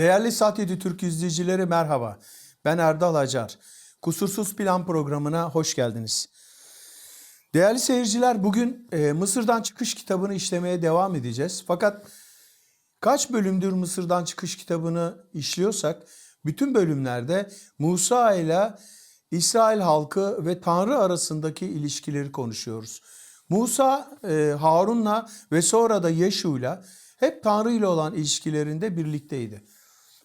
Değerli 7 Türk izleyicileri merhaba. Ben Erdal Acar. Kusursuz Plan programına hoş geldiniz. Değerli seyirciler bugün e, Mısır'dan Çıkış kitabını işlemeye devam edeceğiz. Fakat kaç bölümdür Mısır'dan Çıkış kitabını işliyorsak bütün bölümlerde Musa ile İsrail halkı ve Tanrı arasındaki ilişkileri konuşuyoruz. Musa e, Harun'la ve sonra da Yeşu'yla hep Tanrı ile olan ilişkilerinde birlikteydi.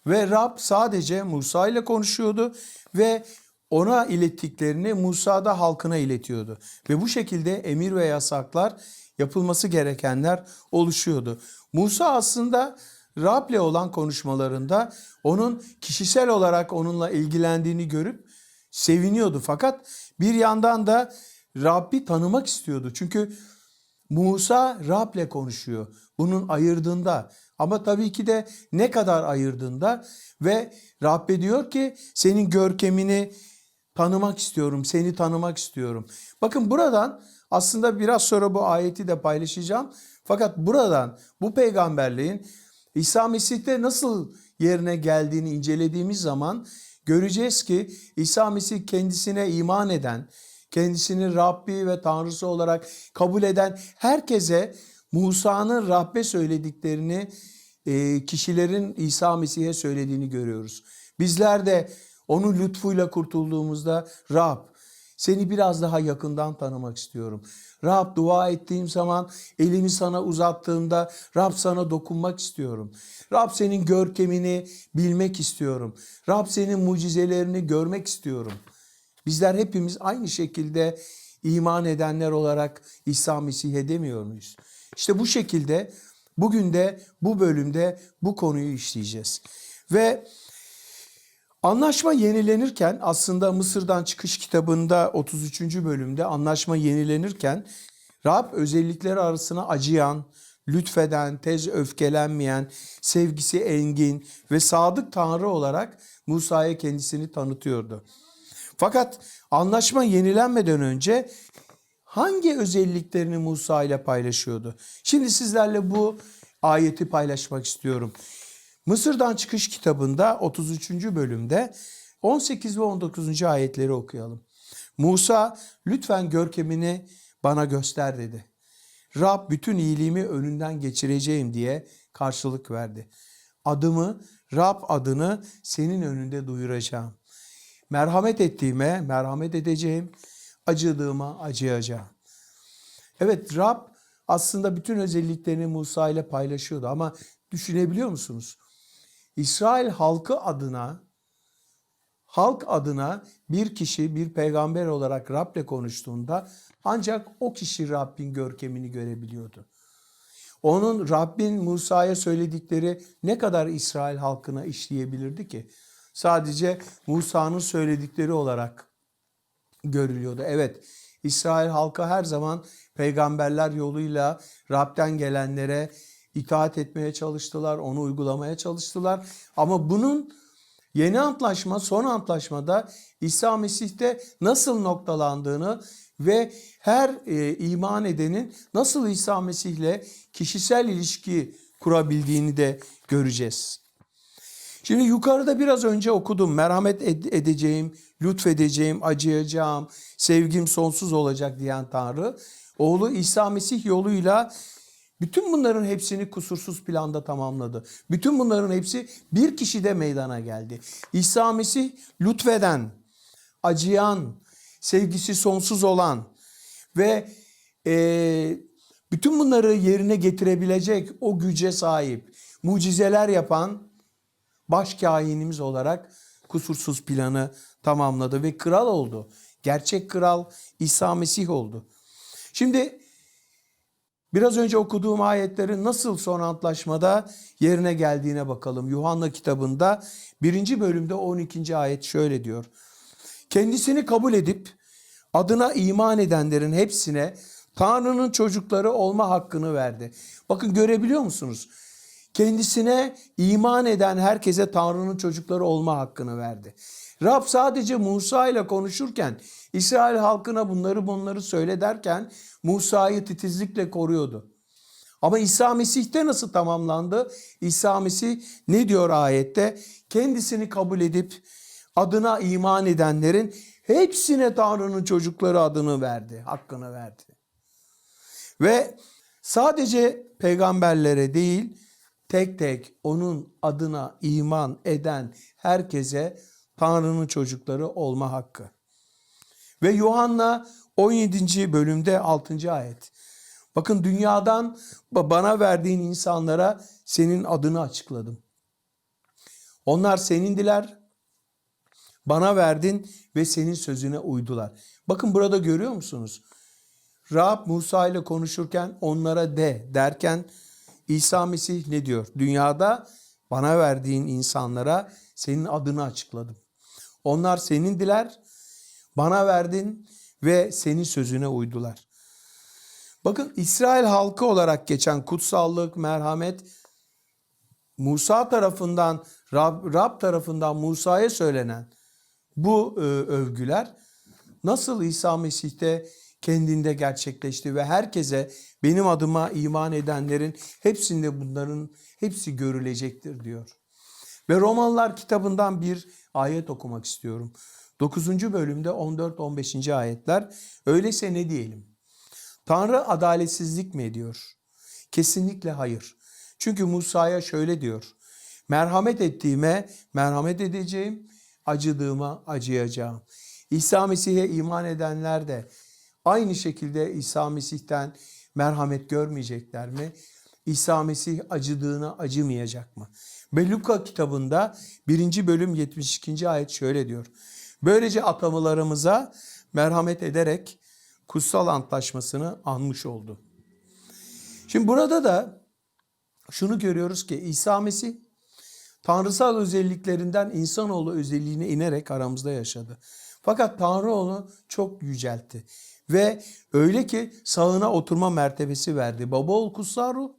Ve Rab sadece Musa ile konuşuyordu ve ona ilettiklerini Musa da halkına iletiyordu. Ve bu şekilde emir ve yasaklar yapılması gerekenler oluşuyordu. Musa aslında Rab'le olan konuşmalarında onun kişisel olarak onunla ilgilendiğini görüp seviniyordu. Fakat bir yandan da Rabbi tanımak istiyordu. Çünkü Musa Rab'le konuşuyor. Bunun ayırdığında ama tabii ki de ne kadar ayırdığında ve Rabbe diyor ki senin görkemini tanımak istiyorum, seni tanımak istiyorum. Bakın buradan aslında biraz sonra bu ayeti de paylaşacağım. Fakat buradan bu peygamberliğin İsa Mesih'te nasıl yerine geldiğini incelediğimiz zaman göreceğiz ki İsa Mesih kendisine iman eden, kendisini Rabbi ve Tanrısı olarak kabul eden herkese Musa'nın Rabbe söylediklerini e, kişilerin İsa Mesih'e söylediğini görüyoruz. Bizler de onun lütfuyla kurtulduğumuzda Rab seni biraz daha yakından tanımak istiyorum. Rab dua ettiğim zaman elimi sana uzattığımda Rab sana dokunmak istiyorum. Rab senin görkemini bilmek istiyorum. Rab senin mucizelerini görmek istiyorum. Bizler hepimiz aynı şekilde iman edenler olarak İsa Mesih'e demiyor muyuz? İşte bu şekilde bugün de bu bölümde bu konuyu işleyeceğiz. Ve anlaşma yenilenirken aslında Mısır'dan çıkış kitabında 33. bölümde anlaşma yenilenirken Rab özellikleri arasına acıyan, lütfeden, tez öfkelenmeyen, sevgisi engin ve sadık Tanrı olarak Musa'ya kendisini tanıtıyordu. Fakat anlaşma yenilenmeden önce hangi özelliklerini Musa ile paylaşıyordu? Şimdi sizlerle bu ayeti paylaşmak istiyorum. Mısır'dan çıkış kitabında 33. bölümde 18 ve 19. ayetleri okuyalım. Musa lütfen görkemini bana göster dedi. Rab bütün iyiliğimi önünden geçireceğim diye karşılık verdi. Adımı, Rab adını senin önünde duyuracağım. Merhamet ettiğime merhamet edeceğim, acıdığıma acıyacağım. Evet Rab aslında bütün özelliklerini Musa ile paylaşıyordu ama düşünebiliyor musunuz? İsrail halkı adına halk adına bir kişi bir peygamber olarak Rab'le konuştuğunda ancak o kişi Rabbin görkemini görebiliyordu. Onun Rabbin Musa'ya söyledikleri ne kadar İsrail halkına işleyebilirdi ki? Sadece Musa'nın söyledikleri olarak görülüyordu. Evet, İsrail halkı her zaman peygamberler yoluyla Rab'den gelenlere itaat etmeye çalıştılar, onu uygulamaya çalıştılar. Ama bunun yeni antlaşma, son antlaşmada İsa Mesih'te nasıl noktalandığını ve her e, iman edenin nasıl İsa Mesih'le kişisel ilişki kurabildiğini de göreceğiz. Şimdi yukarıda biraz önce okudum. Merhamet edeceğim, lütfedeceğim, acıyacağım, sevgim sonsuz olacak diyen Tanrı. Oğlu İsa Mesih yoluyla bütün bunların hepsini kusursuz planda tamamladı. Bütün bunların hepsi bir kişide meydana geldi. İsa Mesih lütfeden, acıyan, sevgisi sonsuz olan ve e, bütün bunları yerine getirebilecek o güce sahip, mucizeler yapan başkahinimiz olarak kusursuz planı tamamladı ve kral oldu. Gerçek kral İsa Mesih oldu. Şimdi biraz önce okuduğum ayetlerin nasıl son antlaşmada yerine geldiğine bakalım. Yuhanna kitabında birinci bölümde 12. ayet şöyle diyor. Kendisini kabul edip adına iman edenlerin hepsine Tanrı'nın çocukları olma hakkını verdi. Bakın görebiliyor musunuz? Kendisine iman eden herkese Tanrı'nın çocukları olma hakkını verdi. Rab sadece Musa ile konuşurken İsrail halkına bunları bunları söyle derken Musa'yı titizlikle koruyordu. Ama İsa Mesih'te nasıl tamamlandı? İsa Mesih ne diyor ayette? Kendisini kabul edip adına iman edenlerin hepsine Tanrı'nın çocukları adını verdi, hakkını verdi. Ve sadece peygamberlere değil, tek tek onun adına iman eden herkese Tanrı'nın çocukları olma hakkı. Ve Yuhanna 17. bölümde 6. ayet. Bakın dünyadan bana verdiğin insanlara senin adını açıkladım. Onlar senindiler, bana verdin ve senin sözüne uydular. Bakın burada görüyor musunuz? Rab Musa ile konuşurken onlara de derken İsa Mesih ne diyor? Dünyada bana verdiğin insanlara senin adını açıkladım. Onlar senindiler, bana verdin ve senin sözüne uydular. Bakın İsrail halkı olarak geçen kutsallık, merhamet Musa tarafından, Rab, Rab tarafından Musa'ya söylenen bu e, övgüler nasıl İsa Mesih'te kendinde gerçekleşti ve herkese benim adıma iman edenlerin hepsinde bunların hepsi görülecektir diyor. Ve Romalılar kitabından bir ayet okumak istiyorum. 9. bölümde 14-15. ayetler. Öyleyse ne diyelim? Tanrı adaletsizlik mi ediyor? Kesinlikle hayır. Çünkü Musa'ya şöyle diyor. Merhamet ettiğime merhamet edeceğim, acıdığıma acıyacağım. İsa Mesih'e iman edenler de aynı şekilde İsa Mesih'ten merhamet görmeyecekler mi? İsa Mesih acıdığına acımayacak mı? Ve Luka kitabında 1. bölüm 72. ayet şöyle diyor. Böylece atamalarımıza merhamet ederek kutsal antlaşmasını anmış oldu. Şimdi burada da şunu görüyoruz ki İsa Mesih tanrısal özelliklerinden insanoğlu özelliğine inerek aramızda yaşadı. Fakat Tanrı onu çok yüceltti. Ve öyle ki sağına oturma mertebesi verdi. Baba ol kutsal ruh.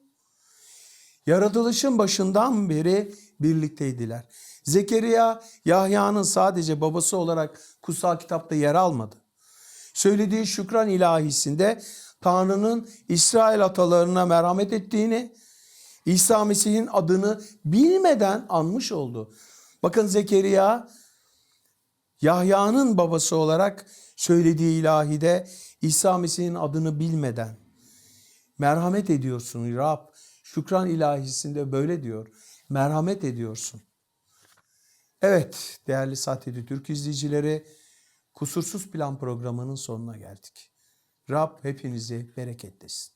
Yaratılışın başından beri birlikteydiler. Zekeriya Yahya'nın sadece babası olarak kutsal kitapta yer almadı. Söylediği şükran ilahisinde Tanrı'nın İsrail atalarına merhamet ettiğini, İsa Mesih'in adını bilmeden anmış oldu. Bakın Zekeriya Yahya'nın babası olarak söylediği ilahide İsa Mesih'in adını bilmeden merhamet ediyorsun Rab. Şükran ilahisinde böyle diyor. Merhamet ediyorsun. Evet değerli Saatli Türk izleyicileri Kusursuz Plan programının sonuna geldik. Rab hepinizi bereketlesin.